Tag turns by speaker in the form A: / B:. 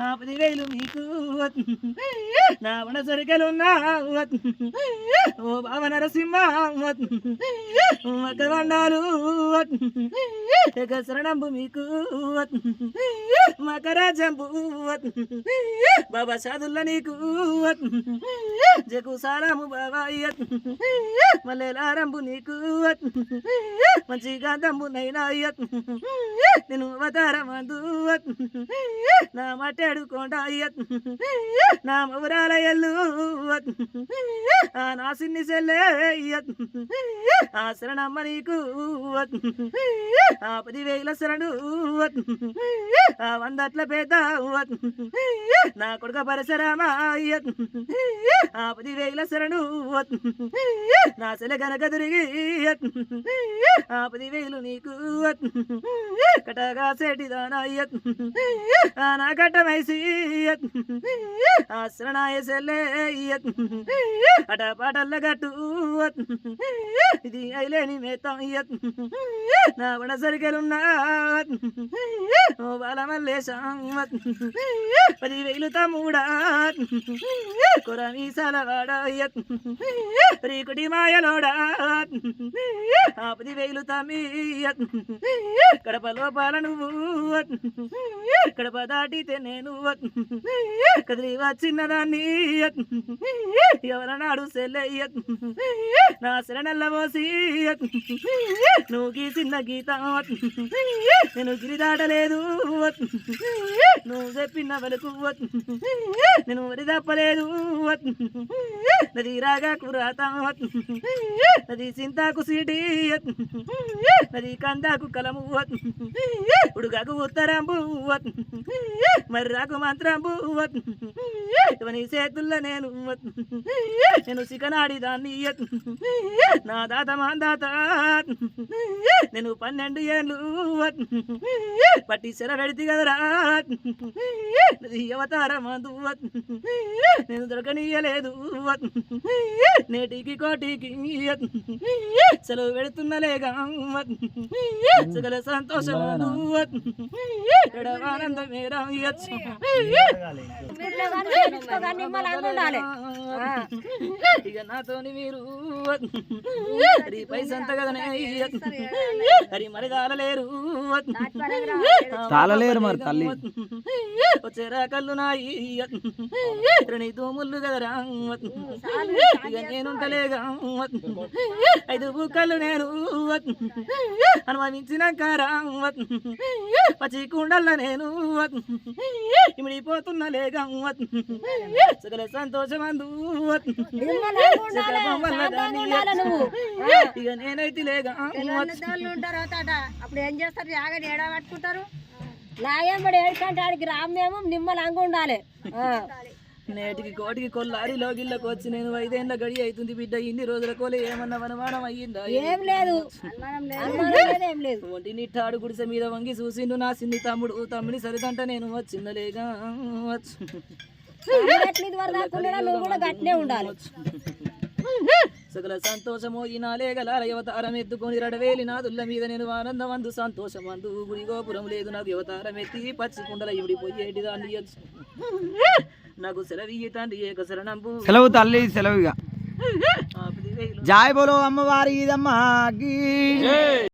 A: ఆ పదివేలు మీకు. నా వన సరికలున్నా. ఓ బావ నరసింహ. వండాలు శరణంబు మీకు. మకరాజంబు బాబా సాదుల్ల నీకు జగు సారాము బాబా మల్లెలారంబు నీకు మంచి గాంధంబు నైనాయత్ నేను అవతారమందు నా మట్టాడు కొండ నా మౌరాల ఎల్లువత్ ఆ నా సిన్ని సెల్లే ఆ శరణమ్మ నీకు ఆ పదివేల శరణు ఆ వంద వందట్ల పెద్ద నా కొడుక పరశరామా ఆపది వేల శరణు నా సెల గనక తిరిగి ఆపది వేలు నీకు కటగా సేటిదానా నా కట్టమైసి ఆశ్రణాయ శరణాయ అట పాటల్ల గట్టు ఇది అయిలేని మేతం నా వడ సరికెలున్నా ఓ బాల మల్లేశం పదివేలు తమ్ముడా కొర మీసాల మాయలోడా. ఆ పదివేలు తమ్మి కడప లోపాల నువ్వు. కడప దాటితే నేను. కదిలి వచ్చిన్నదాన్ని ఎవరన్నాడు సెల్లయ్య. నా శరణల్ల పోసి. నువ్వు గీసిన గీత. నేను గిరి వత్. నువ్వు చెప్పిన వెలుకు నేను వరి తప్పలేదు నది రాగా కురాత నది సింతాకు వత్. నది కందాకు కలము ఉడుగాకు ఉత్తరం వత్. మర్రాకు మంత్రం వత్. ఇవని చేతుల్లో నేను నేను సికనాడి దాన్ని నా దాత మా దాత నేను పన్నెండు ఏళ్ళు పట్టి సెర పెడితే కదరా? ఇది అవతార నేను దొరకనీయలేదు నేటికి కోటికి సెలవు పెడుతున్నలేగా సగల సంతోషం ఇక నాతోని మీరు హరి పైసంత కదనే హరి మరి తాళలేరు
B: తాళలేరు మరి తల్లి.
A: వచ్చేరా కళ్ళు నాయి. రణి దోముళ్ళు కదరా. ఇక నేనుంటలేగా. ఐదు బుక్కలు నేను అనుభవించిన కారా. పచ్చి కుండల్ల నేను. ఇమిడిపోతున్నలేగా సకల సంతోషమందు. సకల బొమ్మల దాన్ని ఇక నేనైతే లేగా
C: అప్పుడు ఏం చేస్తారు? జాగా ఏడా పట్టుకుంటారు? లాగేంబడి ఏడుకంటే ఆడికి రామేమో నిమ్మలంగా ఉండాలి.
A: నేటికి కోటికి కొల్లారి లోగిళ్ళకి వచ్చి నేను ఐదేళ్ళ గడి అవుతుంది బిడ్డ. ఇన్ని రోజుల కోలే ఏమన్నా వనమానం అయ్యిందా?
C: ఏం లేదు. అనుమానం
A: ఒంటి నిట్టాడు గుడిసె మీద వంగి చూసిండు నా సిన్ని తమ్ముడు. తమ్ముని సరిదంట నేను
C: ఉండాలి.
A: సకల సంతోషమో ఈనాలే గల అవతారం ఎత్తుకొని రడవేలి నాదుల్ల మీద నేను ఆనందమందు సంతోషమందు గుడి గోపురం లేదు నాకు అవతారం ఎత్తి పచ్చి కుండల ఇవిడిపోయేటి దాన్ని. నాకు సెలవు తండ్రి ఏక శరణంబు
B: సెలవు తల్లి సెలవు ఇక.
A: ఆ పదివేలు
B: జాయ్ బోలో అమ్మవారి ఇదమ్మకి